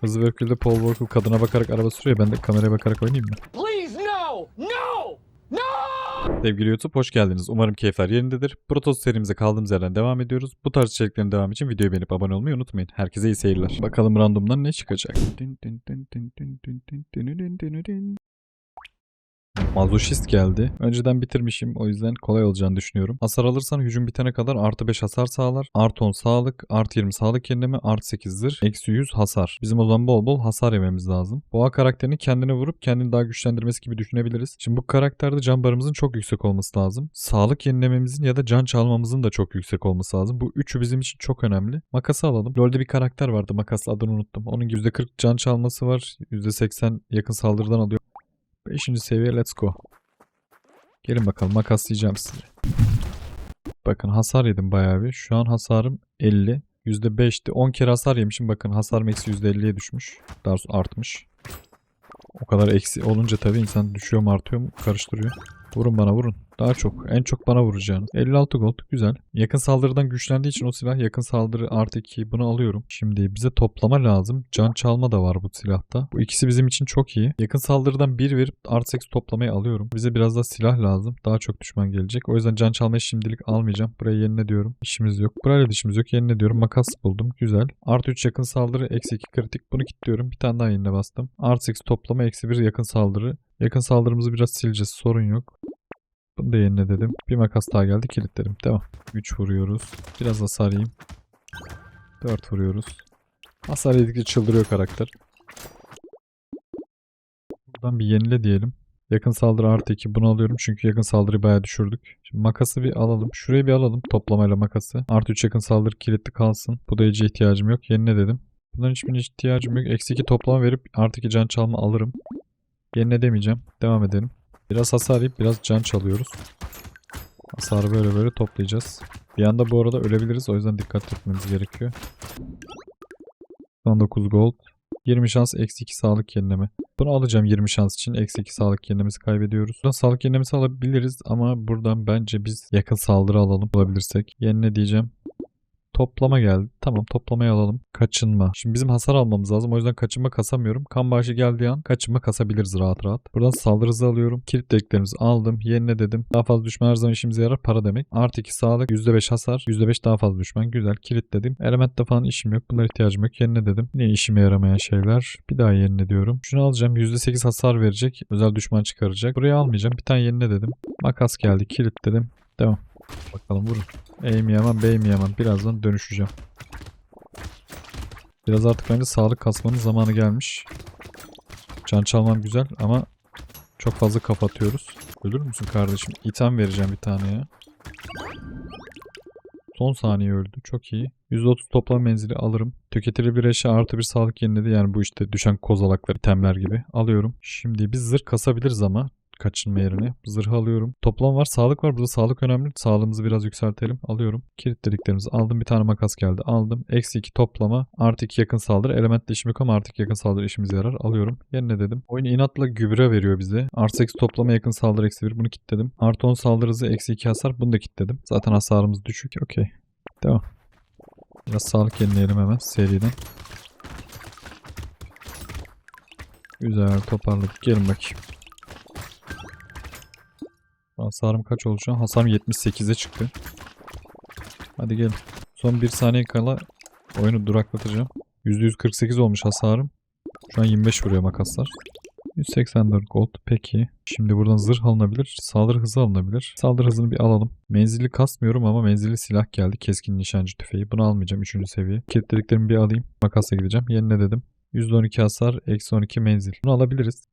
Hızlı ve öfkeli Paul Walker kadına bakarak araba sürüyor. Ben de kameraya bakarak oynayayım mı? Please, no! No! No! Sevgili YouTube hoş geldiniz. Umarım keyifler yerindedir. Protoss serimize kaldığımız yerden devam ediyoruz. Bu tarz içeriklerin devamı için videoyu beğenip abone olmayı unutmayın. Herkese iyi seyirler. Bakalım randomdan ne çıkacak. Mazoşist geldi. Önceden bitirmişim o yüzden kolay olacağını düşünüyorum. Hasar alırsan hücum bitene kadar artı 5 hasar sağlar. Artı 10 sağlık, artı 20 sağlık yenileme, artı 8 zırh, eksi 100 hasar. Bizim o zaman bol bol hasar yememiz lazım. Boğa karakterini kendine vurup kendini daha güçlendirmesi gibi düşünebiliriz. Şimdi bu karakterde can barımızın çok yüksek olması lazım. Sağlık yenilememizin ya da can çalmamızın da çok yüksek olması lazım. Bu üçü bizim için çok önemli. Makası alalım. LoL'de bir karakter vardı. Makas adını unuttum. Onun gibi %40 can çalması var. %80 yakın saldırıdan alıyor. 5. seviye let's go. Gelin bakalım makaslayacağım sizi. Bakın hasar yedim bayağı bir. Şu an hasarım 50. %5'ti. 10 kere hasar yemişim. Bakın hasarım eksi %50'ye düşmüş. Daha artmış. O kadar eksi olunca tabii insan düşüyor mu artıyor mu karıştırıyor. Vurun bana vurun. Daha çok. En çok bana vuracağınız. 56 gold. Güzel. Yakın saldırıdan güçlendiği için o silah yakın saldırı artı 2 bunu alıyorum. Şimdi bize toplama lazım. Can çalma da var bu silahta. Bu ikisi bizim için çok iyi. Yakın saldırıdan 1 verip artı 8 toplamayı alıyorum. Bize biraz da silah lazım. Daha çok düşman gelecek. O yüzden can çalmayı şimdilik almayacağım. Buraya yenile diyorum. İşimiz yok. Burayla da işimiz yok. Yenile diyorum. Makas buldum. Güzel. Artı 3 yakın saldırı. Eksi 2 kritik. Bunu kilitliyorum. Bir tane daha yenile bastım. Artı 8 toplama. Eksi 1 yakın saldırı. Yakın saldırımızı biraz sileceğiz. Sorun yok. Bunu da yenile dedim. Bir makas daha geldi. Kilitledim. Devam. 3 vuruyoruz. Biraz hasar yiyeyim. 4 vuruyoruz. Hasar yedikçe çıldırıyor karakter. Buradan bir yenile diyelim. Yakın saldırı artı 2 bunu alıyorum çünkü yakın saldırıyı bayağı düşürdük. Şimdi makası bir alalım. Şurayı bir alalım toplamayla makası. Artı 3 yakın saldırı kilitli kalsın. Bu da hiç ihtiyacım yok. Yenile dedim. Bunların hiçbirine ihtiyacım yok. Eksi 2 toplama verip artı 2 can çalma alırım. Yenile demeyeceğim. Devam edelim. Biraz hasar yiyip biraz can çalıyoruz. Hasarı böyle böyle toplayacağız. Bir anda bu arada ölebiliriz. O yüzden dikkat etmemiz gerekiyor. 19 gold. 20 şans eksi 2 sağlık yenileme. Bunu alacağım 20 şans için. Eksi 2 sağlık yenilemesi kaybediyoruz. Buradan sağlık yenilemesi alabiliriz ama buradan bence biz yakın saldırı alalım bulabilirsek. Yenile diyeceğim. Toplama geldi. Tamam toplamayı alalım. Kaçınma. Şimdi bizim hasar almamız lazım. O yüzden kaçınma kasamıyorum. Kan bağışı geldiği an kaçınma kasabiliriz rahat rahat. Buradan saldırı hızı alıyorum. Kilit deliklerimizi aldım. Yenile dedim. Daha fazla düşman her zaman işimize yarar. Para demek. Artı 2 sağlık. %5 hasar. %5 daha fazla düşman. Güzel. Kilitledim. Elementte falan işim yok. Bunlara ihtiyacım yok. Yenile dedim. Yine işime yaramayan şeyler. Bir daha yenile diyorum. Şunu alacağım. %8 hasar verecek. Özel düşman çıkaracak. Burayı almayacağım. Bir tane yenile dedim. Makas geldi. Kilitledim. Devam. Bakalım vurun. Eğim yemem, beyim yemem. Birazdan dönüşeceğim. Biraz artık bence sağlık kasmanın zamanı gelmiş. Can çalmam güzel ama çok fazla kapatıyoruz. Ölür müsün kardeşim? İtem vereceğim bir tane ya. Son saniye öldü. Çok iyi. %30 toplam menzili alırım. Tüketili bir eşya artı bir sağlık yeniledi. Yani bu işte düşen kozalaklar, itemler gibi. Alıyorum. Şimdi biz zırh kasabiliriz ama kaçınma yerine. Zırh alıyorum. Toplam var. Sağlık var. Burada sağlık önemli. Sağlığımızı biraz yükseltelim. Alıyorum. Kilit dediklerimizi aldım. Bir tane makas geldi. Aldım. Eksi 2 toplama. Artı 2 yakın saldırı. Elementle işim yok ama artık yakın saldırı işimize yarar. Alıyorum. Yerine dedim. Oyun inatla gübre veriyor bize. Artı 8 toplama yakın saldırı eksi 1. Bunu kilitledim. Artı 10 saldırı hızı eksi 2 hasar. Bunu da kilitledim. Zaten hasarımız düşük. Okey. Devam. Biraz sağlık yenileyelim hemen seriden. Güzel toparladık. Gelin bakayım. Hasarım kaç oldu şu an? Hasarım 78'e çıktı. Hadi gelin. Son bir saniye kala oyunu duraklatacağım. %148 olmuş hasarım. Şu an 25 vuruyor makaslar. 184 gold. Peki. Şimdi buradan zırh alınabilir. Saldırı hızı alınabilir. Saldırı hızını bir alalım. Menzili kasmıyorum ama menzilli silah geldi. Keskin nişancı tüfeği. Bunu almayacağım 3. seviye. Kilitlediklerimi bir alayım. Makasla gideceğim. Yenile dedim. %12 hasar. Eksi 12 menzil. Bunu alabiliriz.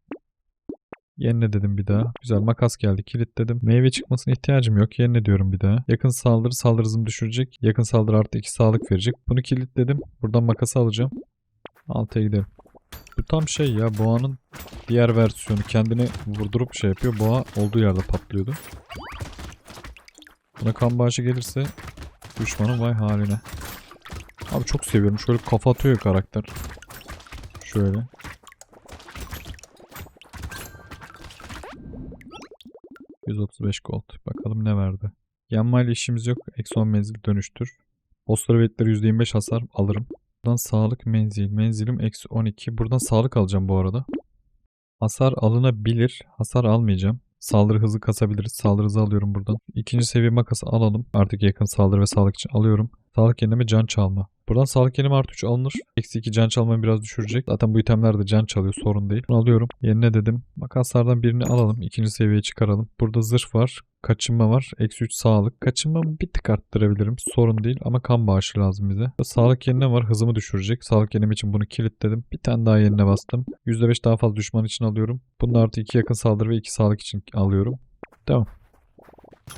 Yenile dedim bir daha. Güzel makas geldi kilitledim. Meyve çıkmasına ihtiyacım yok. Yenile diyorum bir daha. Yakın saldırı saldırı hızını düşürecek. Yakın saldırı artı 2 sağlık verecek. Bunu kilitledim. Buradan makası alacağım. Altıya gidelim. Bu tam şey ya boğanın diğer versiyonu. Kendini vurdurup şey yapıyor. Boğa olduğu yerde patlıyordu. Buna kan bağışı gelirse düşmanın vay haline. Abi çok seviyorum. Şöyle kafa atıyor karakter. Şöyle. ...135 gold. Bakalım ne verdi. Yanmayla işimiz yok. 10 menzil dönüştür. Bosslara vektörü %25 hasar alırım. Buradan sağlık menzil. Menzilim eksi 12. Buradan sağlık alacağım bu arada. Hasar alınabilir. Hasar almayacağım. Saldırı hızı kasabiliriz. Saldırı hızı alıyorum buradan. İkinci seviye makası alalım. Artık yakın saldırı ve sağlık için alıyorum. Sağlık yenileme can çalma. Buradan sağlık yenileme artı 3 alınır. Eksi 2 can çalmayı biraz düşürecek. Zaten bu itemler de can çalıyor sorun değil. Bunu alıyorum. Yerine dedim. Makaslardan birini alalım. İkinci seviyeye çıkaralım. Burada zırh var. Kaçınma var. Eksi 3 sağlık. Kaçınmamı bir tık arttırabilirim. Sorun değil ama kan bağışı lazım bize. Sağlık yenine var. Hızımı düşürecek. Sağlık yenileme için bunu kilitledim. Bir tane daha yenine bastım. %5 daha fazla düşman için alıyorum. Bunun artı 2 yakın saldırı ve 2 sağlık için alıyorum. Tamam.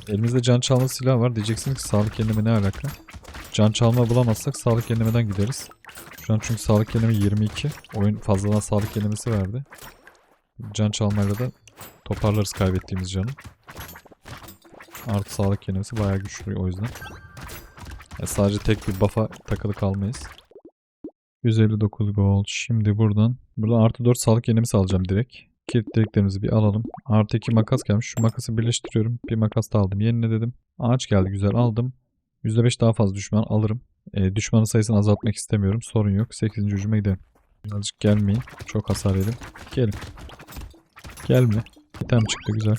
Elimizde can çalma silahı var. Diyeceksiniz ki sağlık yenileme ne alaka? Can çalma bulamazsak sağlık yenilemeden gideriz. Şu an çünkü sağlık yenileme 22. Oyun fazladan sağlık yenilemesi verdi. Can çalmayla da toparlarız kaybettiğimiz canı. Artı sağlık yenilemesi bayağı güçlü o yüzden. Ya sadece tek bir buff'a takılı kalmayız. 159 gold. Şimdi buradan buradan artı 4 sağlık yenilemesi alacağım direkt. Kilit deliklerimizi bir alalım. Artı 2 makas gelmiş. Şu makası birleştiriyorum. Bir makas da aldım. Yenile dedim. Ağaç geldi güzel aldım. %5 daha fazla düşman alırım. E, düşmanın sayısını azaltmak istemiyorum. Sorun yok. 8. hücuma gidelim. Birazcık gelmeyin. Çok hasar yedim. Gelin. Gelme. Bir çıktı güzel.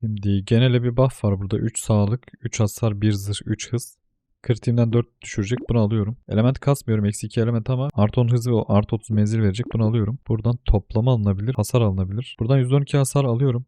Şimdi genele bir buff var burada. 3 sağlık, 3 hasar, 1 zırh, 3 hız. Kritiğimden 4 düşürecek. Bunu alıyorum. Element kasmıyorum. Eksi 2 element ama artı 10 hızı ve artı 30 menzil verecek. Bunu alıyorum. Buradan toplama alınabilir. Hasar alınabilir. Buradan 112 hasar alıyorum.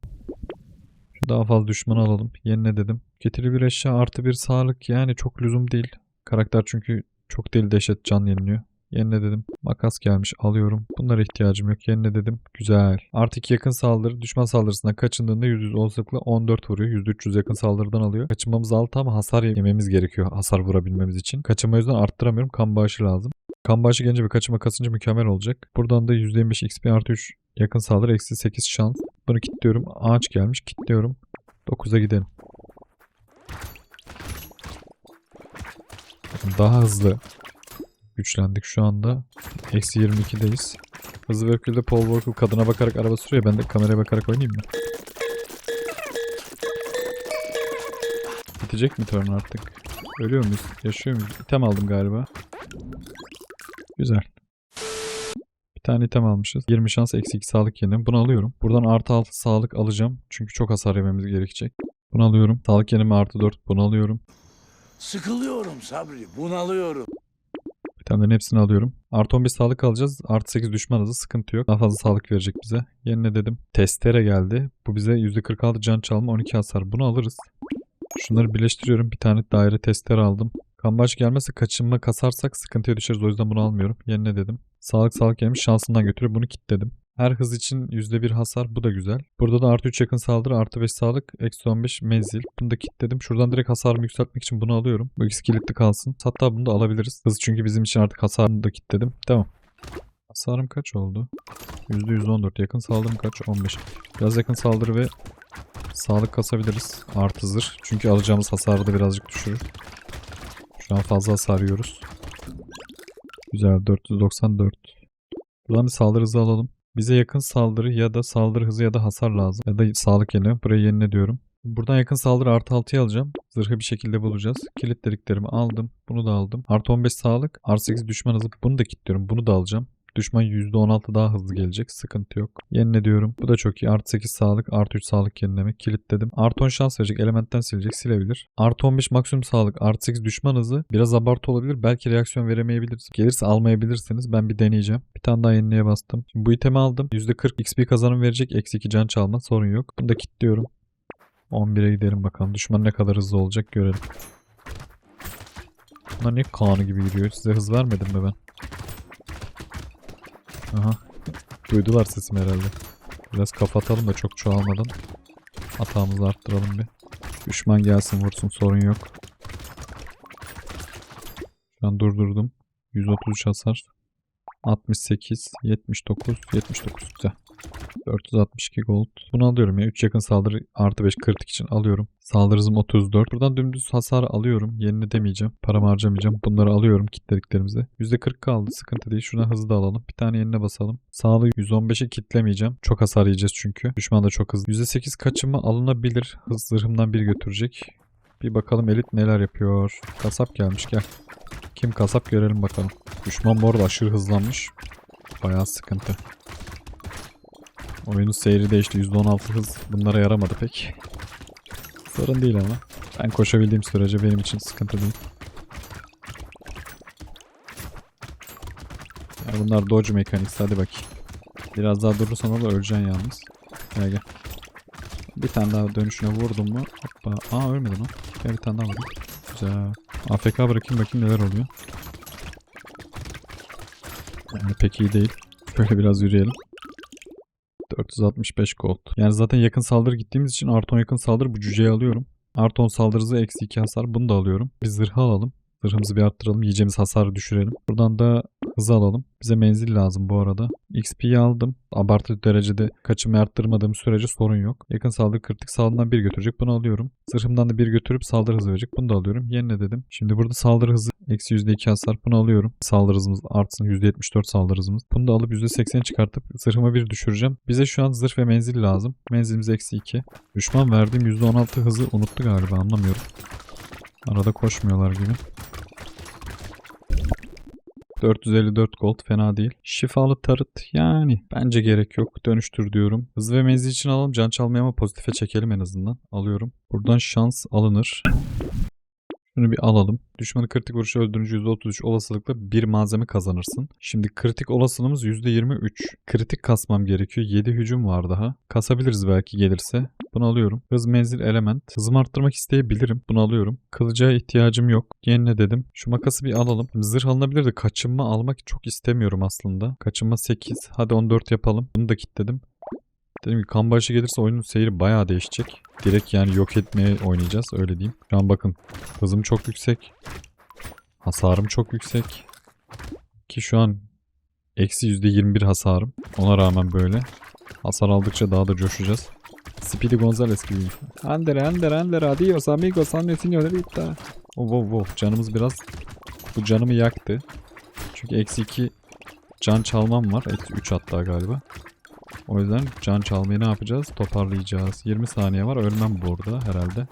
Daha fazla düşman alalım. Yenile dedim. Getiri bir eşya artı bir sağlık. Yani çok lüzum değil. Karakter çünkü çok deli dehşet can yeniliyor. Yenile dedim. Makas gelmiş alıyorum. Bunlara ihtiyacım yok. Yenile dedim. Güzel. Artık yakın saldırı düşman saldırısından kaçındığında %100 olasılıkla 14 vuruyor. %300 yakın saldırıdan alıyor. Kaçınmamız altı ama hasar yememiz gerekiyor. Hasar vurabilmemiz için. Kaçınma yüzden arttıramıyorum. Kan bağışı lazım. Kan bağışı gelince bir kaçınma kasınca mükemmel olacak. Buradan da %25 XP artı 3 yakın saldırı eksi 8 şans. Bunu kilitliyorum. Ağaç gelmiş. Kilitliyorum. 9'a gidelim. Daha hızlı güçlendik şu anda. Eksi 22'deyiz. Hızlı ve öfkeli de Paul Walker kadına bakarak araba sürüyor. Ben de kameraya bakarak oynayayım mı? Bitecek mi turn artık? Ölüyor muyuz? Yaşıyor muyuz? İtem aldım galiba. Güzel. Bir tane item almışız. 20 şans eksi 2 sağlık yenileme. Bunu alıyorum. Buradan artı 6 sağlık alacağım. Çünkü çok hasar yememiz gerekecek. Bunu alıyorum. Sağlık yenileme artı 4. Bunu alıyorum. Sıkılıyorum Sabri, bunalıyorum. Vitamlerin hepsini alıyorum. Artı 15 sağlık alacağız. Artı 8 düşman hızı sıkıntı yok. Daha fazla sağlık verecek bize. Yerine dedim. Testere geldi. Bu bize %46 can çalma 12 hasar. Bunu alırız. Şunları birleştiriyorum. Bir tane daire testere aldım. Kambaş gelmezse kaçınma kasarsak sıkıntıya düşeriz. O yüzden bunu almıyorum. Yerine dedim. Sağlık sağlık gelmiş şansından götürüyor. Bunu kilitledim. Her hız için %1 hasar. Bu da güzel. Burada da artı 3 yakın saldırı, artı 5 sağlık, eksi 15 menzil. Bunu da kilitledim. Şuradan direkt hasarımı yükseltmek için bunu alıyorum. Bu ikisi kilitli kalsın. Hatta bunu da alabiliriz. Hız çünkü bizim için artık hasarını da kilitledim. Tamam. Hasarım kaç oldu? %114. Yakın saldırım kaç? 15. Biraz yakın saldırı ve sağlık kasabiliriz. Artı zırh. Çünkü alacağımız hasarı da birazcık düşürür. Şu an fazla hasar yiyoruz. Güzel. 494. Buradan bir saldırı hızı alalım. Bize yakın saldırı ya da saldırı hızı ya da hasar lazım. Ya da sağlık yenileme. Burayı yenile diyorum. Buradan yakın saldırı artı 6'ya alacağım. Zırhı bir şekilde bulacağız. Kilit deliklerimi aldım. Bunu da aldım. Artı 15 sağlık. Artı 8 düşman hızı. Bunu da kilitliyorum. Bunu da alacağım. Düşman %16 daha hızlı gelecek. Sıkıntı yok. Yenile diyorum. Bu da çok iyi. Artı 8 sağlık. Artı 3 sağlık yenileme. Kilitledim. Artı 10 şans verecek. Elementten silecek. Silebilir. Artı 15 maksimum sağlık. Artı 8 düşman hızı. Biraz abartı olabilir. Belki reaksiyon veremeyebiliriz. Gelirse almayabilirsiniz. Ben bir deneyeceğim. Bir tane daha yenileye bastım. Şimdi bu itemi aldım. %40 XP kazanım verecek. Eksi 2 can çalma. Sorun yok. Bunu da kilitliyorum. 11'e gidelim bakalım. Düşman ne kadar hızlı olacak görelim. Bunlar niye kanı gibi giriyor? Size hız vermedim mi ben? Aha. Duydular sesimi herhalde. Biraz kapatalım da çok çoğalmadan. Hatamızı arttıralım bir. Düşman gelsin vursun sorun yok. Şu an durdurdum. 133 hasar. 68, 79, 79 güzel. 462 gold. Bunu alıyorum ya. 3 yakın saldırı artı 5 kritik için alıyorum. Saldırı hızım 34. Buradan dümdüz hasar alıyorum. Yerini demeyeceğim. Paramı harcamayacağım. Bunları alıyorum kitlediklerimizi. %40 kaldı. Sıkıntı değil. Şuna hızlı da alalım. Bir tane yerine basalım. Sağlığı 115'e kitlemeyeceğim. Çok hasar yiyeceğiz çünkü. Düşman da çok hızlı. %8 kaçımı alınabilir. Hız zırhımdan bir götürecek. Bir bakalım elit neler yapıyor. Kasap gelmiş gel. Kim kasap görelim bakalım. Düşman bu arada aşırı hızlanmış. Bayağı sıkıntı. Oyunun seyri değişti. %16 hız bunlara yaramadı pek. Sorun değil ama. Ben koşabildiğim sürece benim için sıkıntı değil. Ya bunlar dodge mechanics hadi bakayım. Biraz daha durursan orada öleceksin yalnız. Gel gel. Bir tane daha dönüşüne vurdum mu? Hoppa. Aa ölmedi lan. Gel bir tane daha vurayım. Güzel. AFK bırakayım bakayım neler oluyor. Yani pek iyi değil. Şöyle biraz yürüyelim. 465 gold. Yani zaten yakın saldırı gittiğimiz için Arton yakın saldırı bu cüceyi alıyorum. Arton saldırısı eksi 2 hasar bunu da alıyorum. Bir zırhı alalım. Zırhımızı bir arttıralım. Yiyeceğimiz hasarı düşürelim. Buradan da hızı alalım. Bize menzil lazım bu arada. XP'yi aldım. Abartı derecede kaçımı arttırmadığım sürece sorun yok. Yakın saldırı kritik saldırıdan bir götürecek. Bunu alıyorum. Zırhımdan da bir götürüp saldırı hızı verecek. Bunu da alıyorum. Yenile dedim. Şimdi burada saldırı hızı eksi %2 hasar. Bunu alıyorum. Saldırı hızımız artsın. %74 saldırı hızımız. Bunu da alıp %80 çıkartıp zırhıma bir düşüreceğim. Bize şu an zırh ve menzil lazım. Menzilimiz eksi 2. Düşman verdiğim %16 hızı unuttu galiba anlamıyorum. Arada koşmuyorlar gibi. 454 gold fena değil. Şifalı tarıt yani bence gerek yok. Dönüştür diyorum. Hız ve menzil için alalım. Can çalmaya ama pozitife çekelim en azından. Alıyorum. Buradan şans alınır. Şunu bir alalım. Düşmanı kritik vuruşu öldürünce %33 olasılıkla bir malzeme kazanırsın. Şimdi kritik olasılığımız %23. Kritik kasmam gerekiyor. 7 hücum var daha. Kasabiliriz belki gelirse. Bunu alıyorum. Hız menzil element. Hızımı arttırmak isteyebilirim. Bunu alıyorum. Kılıca ihtiyacım yok. Yenile dedim. Şu makası bir alalım. Zırh alınabilir de kaçınma almak çok istemiyorum aslında. Kaçınma 8. Hadi 14 yapalım. Bunu da kilitledim. Dedim ki kan başı gelirse oyunun seyri bayağı değişecek. Direkt yani yok etmeye oynayacağız öyle diyeyim. Şu an bakın hızım çok yüksek. Hasarım çok yüksek. Ki şu an eksi %21 hasarım. Ona rağmen böyle. Hasar aldıkça daha da coşacağız. Speedy Gonzales gibi. Andere andere andere adios amigos anne signorita. Oh wow wow canımız biraz bu canımı yaktı. Çünkü eksi 2 can çalmam var. Eksi 3 hatta galiba. O yüzden can çalmayı ne yapacağız? Toparlayacağız. 20 saniye var. Ölmem burada herhalde.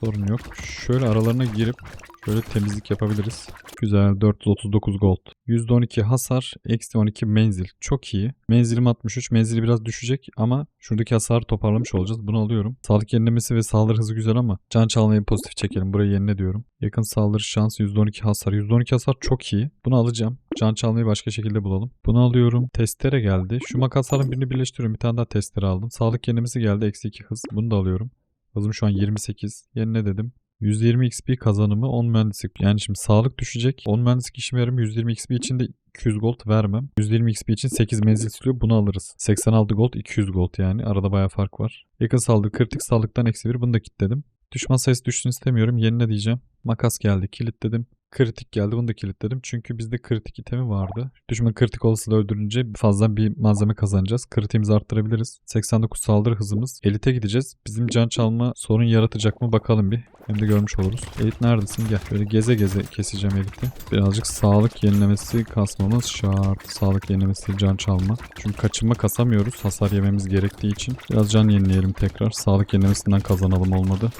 Sorun yok. Şöyle aralarına girip şöyle temizlik yapabiliriz. Güzel 439 gold. %12 hasar, eksi 12 menzil. Çok iyi. Menzilim 63. Menzili biraz düşecek ama şuradaki hasarı toparlamış olacağız. Bunu alıyorum. Sağlık yenilemesi ve saldırı hızı güzel ama can çalmayı pozitif çekelim. Burayı yenile diyorum. Yakın saldırı şansı %12 hasar. %12 hasar çok iyi. Bunu alacağım. Can çalmayı başka şekilde bulalım. Bunu alıyorum. Testere geldi. Şu makasların birini birleştiriyorum. Bir tane daha testere aldım. Sağlık yenilemesi geldi. Eksi 2 hız. Bunu da alıyorum. Hızım şu an 28. Yenile dedim. 120 XP kazanımı 10 mühendislik. Yani şimdi sağlık düşecek. 10 mühendislik işime yaramıyor. 120 XP için de 200 gold vermem. 120 XP için 8 menzil istiyor. Bunu alırız. 86 gold 200 gold yani. Arada baya fark var. Yakın saldırı kritik sağlıktan eksi 1. Bunu da kilitledim. Düşman sayısı düşsün istemiyorum. Yenile diyeceğim. Makas geldi. Kilitledim. Kritik geldi. Bunu da kilitledim. Çünkü bizde kritik itemi vardı. Düşman kritik olasılığı öldürünce fazla bir malzeme kazanacağız. Kritiğimizi arttırabiliriz. 89 saldırı hızımız. Elite gideceğiz. Bizim can çalma sorun yaratacak mı bakalım bir. Hem de görmüş oluruz. Elit neredesin? Gel. Böyle geze geze keseceğim Elit'i. Birazcık sağlık yenilemesi kasmamız şart. Sağlık yenilemesi can çalma. Çünkü kaçınma kasamıyoruz. Hasar yememiz gerektiği için. Biraz can yenileyelim tekrar. Sağlık yenilemesinden kazanalım olmadı.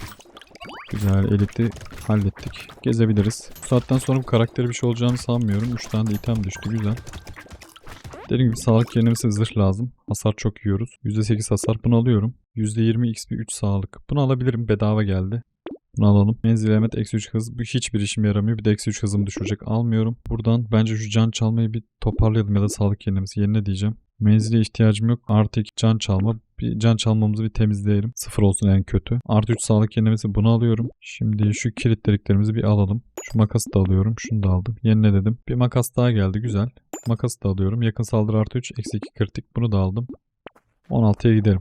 Güzel eliti hallettik. Gezebiliriz. Bu saatten sonra bu karakteri bir şey olacağını sanmıyorum. 3 tane de item düştü. Güzel. Dediğim gibi sağlık yenilemesi zırh lazım. Hasar çok yiyoruz. %8 hasar bunu alıyorum. %20 XP 3 sağlık. Bunu alabilirim. Bedava geldi. Bunu alalım. Menzil element eksi 3 hız. Bu hiçbir işime yaramıyor. Bir de eksi 3 hızımı düşürecek. Almıyorum. Buradan bence şu can çalmayı bir toparlayalım ya da sağlık yenilemesi yerine diyeceğim. Menzile ihtiyacım yok. Artı 2 can çalma. Bir can çalmamızı bir temizleyelim. Sıfır olsun en kötü. Artı 3 sağlık yenilemesi bunu alıyorum. Şimdi şu kilit deliklerimizi bir alalım. Şu makası da alıyorum. Şunu da aldım. Yenile dedim. Bir makas daha geldi. Güzel. Makası da alıyorum. Yakın saldırı artı 3. Eksi 2 kritik. Bunu da aldım. 16'ya gidelim.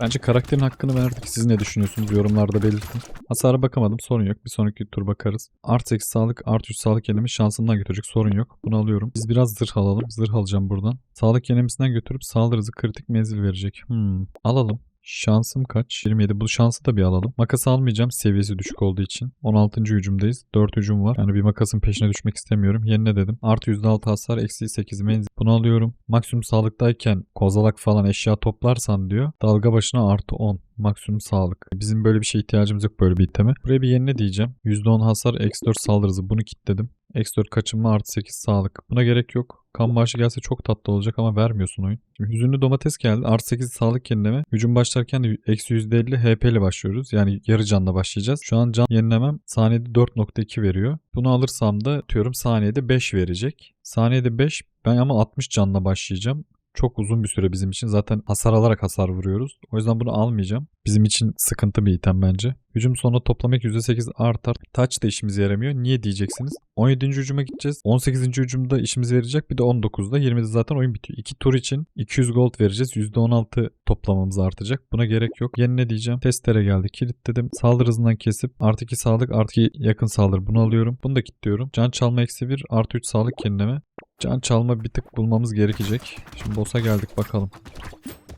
Bence karakterin hakkını verdik. Siz ne düşünüyorsunuz? Yorumlarda belirtin. Hasara bakamadım. Sorun yok. Bir sonraki tur bakarız. Artı 8 sağlık, artı 3 sağlık yenilemi şansımdan götürecek. Sorun yok. Bunu alıyorum. Biz biraz zırh alalım. Zırh alacağım buradan. Sağlık yenemesinden götürüp saldırı hızı kritik menzil verecek. Hmm. Alalım. Şansım kaç? 27. Bu şansı da bir alalım. Makas almayacağım seviyesi düşük olduğu için. 16. hücumdayız. 4 hücum var. Yani bir makasın peşine düşmek istemiyorum. Yenile dedim. Artı %6 hasar, eksi 8 menzil. Bunu alıyorum. Maksimum sağlıktayken kozalak falan eşya toplarsan diyor. Dalga başına artı 10. Maksimum sağlık. Bizim böyle bir şeye ihtiyacımız yok böyle bir iteme. Buraya bir yenile diyeceğim. %10 hasar, eksi 4 saldırı hızı. Bunu kilitledim. Eksi 4 kaçınma artı 8 sağlık. Buna gerek yok. Kan bağışı gelse çok tatlı olacak ama vermiyorsun oyun. Hüzünlü domates geldi. Artı 8 sağlık yenileme. Hücum başlarken de eksi %50 HP ile başlıyoruz. Yani yarı canla başlayacağız. Şu an can yenilemem saniyede 4.2 veriyor. Bunu alırsam da atıyorum saniyede 5 verecek. Saniyede 5 ben ama 60 canla başlayacağım. Çok uzun bir süre bizim için. Zaten hasar alarak hasar vuruyoruz. O yüzden bunu almayacağım. Bizim için sıkıntı bir item bence. Hücum sonra toplamak %8 artar. Touch da işimize yaramıyor. Niye diyeceksiniz? 17. hücuma gideceğiz. 18. hücumda işimize yarayacak. Bir de 19'da. 20'de zaten oyun bitiyor. 2 tur için 200 gold vereceğiz. %16 toplamamız artacak. Buna gerek yok. Yeni ne diyeceğim? Testere geldi. Kilitledim. Saldırı hızından kesip artı 2 sağlık artı 2 yakın saldırı. Bunu alıyorum. Bunu da kilitliyorum. Can çalma eksi 1 artı 3 sağlık yenileme. Can çalma bir tık bulmamız gerekecek. Şimdi boss'a geldik bakalım.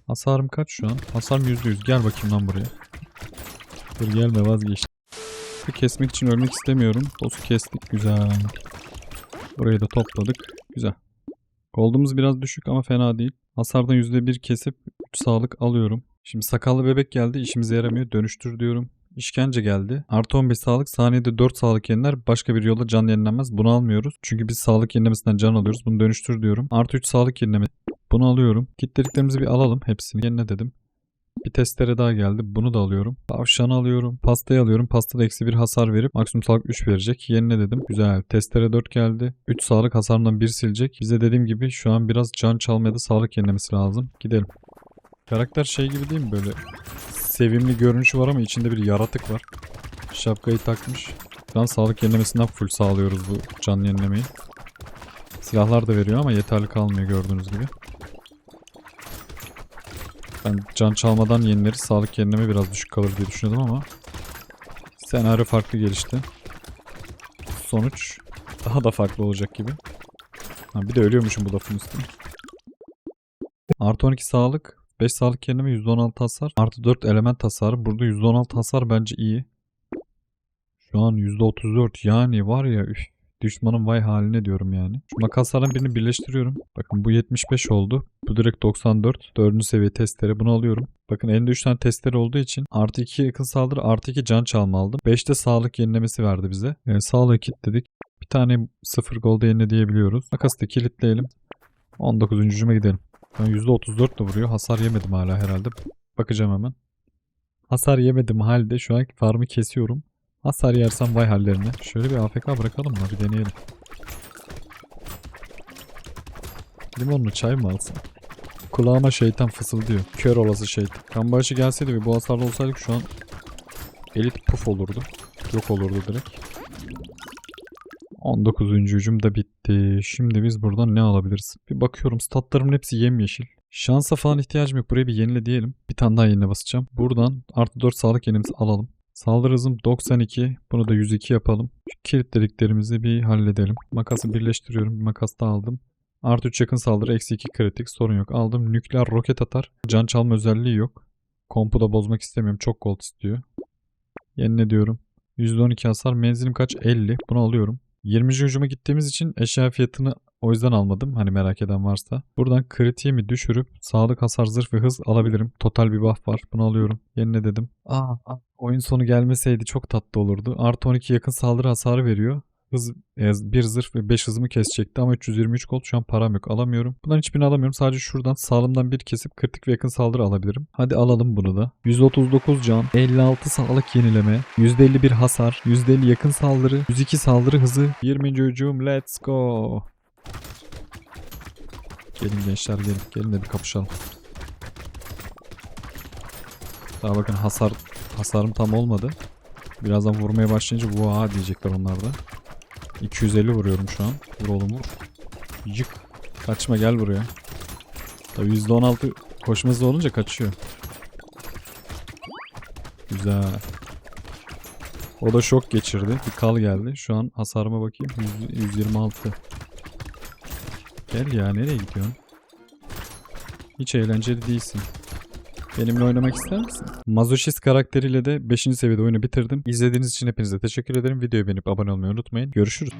Hasarım kaç şu an? Hasarım %100. Gel bakayım lan buraya. Dur gelme vazgeç. Kesmek için ölmek istemiyorum. Boss'u kestik. Güzel. Burayı da topladık. Güzel. Gold'umuz biraz düşük ama fena değil. Hasardan %1 kesip 3 sağlık alıyorum. Şimdi sakallı bebek geldi. İşimize yaramıyor. Dönüştür diyorum. İşkence geldi. Artı 15 sağlık. Saniyede 4 sağlık yeniler. Başka bir yolla can yenilenmez. Bunu almıyoruz. Çünkü biz sağlık yenilemesinden can alıyoruz. Bunu dönüştür diyorum. Artı 3 sağlık yenileme. Bunu alıyorum. Kitlediklerimizi bir alalım. Hepsini yenile dedim. Bir testere daha geldi. Bunu da alıyorum. Tavşanı alıyorum. Pastayı alıyorum. Pasta da eksi bir hasar verip maksimum sağlık 3 verecek. Yenile dedim. Güzel. Testere 4 geldi. 3 sağlık hasarından 1 silecek. Bize dediğim gibi şu an biraz can çalmaya da sağlık yenilemesi lazım. Gidelim. Karakter şey gibi değil mi böyle? Sevimli görünüşü var ama içinde bir yaratık var. Şapkayı takmış. Şu sağlık yenilemesinden full sağlıyoruz bu can yenilemeyi. Silahlar da veriyor ama yeterli kalmıyor gördüğünüz gibi. Ben can çalmadan yenileriz. Sağlık yenileme biraz düşük kalır diye düşünüyordum ama senaryo farklı gelişti. Sonuç daha da farklı olacak gibi. Ha, bir de ölüyormuşum bu lafın üstüne. Artı 12 sağlık. 5 sağlık yenileme %16 hasar. Artı 4 element hasarı. Burada %16 hasar bence iyi. Şu an %34 yani var ya üf. Düşmanın vay haline diyorum yani. Şu makaslardan birini birleştiriyorum. Bakın bu 75 oldu. Bu direkt 94. 4. seviye testere bunu alıyorum. Bakın elinde 3 tane testere olduğu için artı 2 yakın saldırı artı 2 can çalma aldım. 5'te sağlık yenilemesi verdi bize. Yani sağlığı kilitledik. Bir tane 0 gold yenile diyebiliyoruz. Makası da kilitleyelim. 19. hücuma gidelim. Ben %34 de vuruyor. Hasar yemedim hala herhalde. Bakacağım hemen. Hasar yemedim halde şu an farmı kesiyorum. Hasar yersem vay hallerine. Şöyle bir AFK bırakalım mı? Bir deneyelim. Limonlu çay mı alsam? Kulağıma şeytan fısıldıyor. Kör olası şeytan. Kan bağışı gelseydi ve bu hasarlı olsaydık şu an elit puf olurdu. Yok olurdu direkt. 19. hücum da bitti. Şimdi biz buradan ne alabiliriz? Bir bakıyorum statlarımın hepsi yemyeşil. Şansa falan ihtiyacım yok. Buraya bir yenile diyelim. Bir tane daha yenile basacağım. Buradan artı 4 sağlık yenimizi alalım. Saldırı hızım 92. Bunu da 102 yapalım. Şu kilitlediklerimizi bir halledelim. Makası birleştiriyorum. Bir makas da aldım. Artı 3 yakın saldırı. Eksi 2 kritik. Sorun yok. Aldım. Nükleer roket atar. Can çalma özelliği yok. Kompu da bozmak istemiyorum. Çok gold istiyor. Yenile diyorum. %12 hasar. Menzilim kaç? 50. Bunu alıyorum. 20. hücuma gittiğimiz için eşya fiyatını o yüzden almadım. Hani merak eden varsa. Buradan kritiğimi düşürüp sağlık, hasar, zırh ve hız alabilirim. Total bir buff var. Bunu alıyorum. Yenile dedim. Aa, aa. Oyun sonu gelmeseydi çok tatlı olurdu. Artı 12 yakın saldırı hasarı veriyor. Hız, bir zırh ve 5 hızımı kesecekti ama 323 gold şu an param yok. Alamıyorum. Bunların hiçbirini alamıyorum. Sadece şuradan sağlamdan bir kesip kritik ve yakın saldırı alabilirim. Hadi alalım bunu da. 139 can, 56 sağlık yenileme, %51 hasar, %50 yakın saldırı, 102 saldırı hızı, 20. hücum. Let's go. Gelin gençler gelin. Gelin de bir kapışalım. Daha bakın hasar hasarım tam olmadı. Birazdan vurmaya başlayınca vaa diyecekler onlar da. 250 vuruyorum şu an. Vur oğlum vur. Yık. Kaçma gel buraya. Tabii %16 koşma olunca kaçıyor. Güzel. O da şok geçirdi. Bir kal geldi. Şu an hasarıma bakayım. 100, 126. Gel ya nereye gidiyorsun? Hiç eğlenceli değilsin. Benimle oynamak ister misin? Mazoşist karakteriyle de 5. seviyede oyunu bitirdim. İzlediğiniz için hepinize teşekkür ederim. Videoyu beğenip abone olmayı unutmayın. Görüşürüz.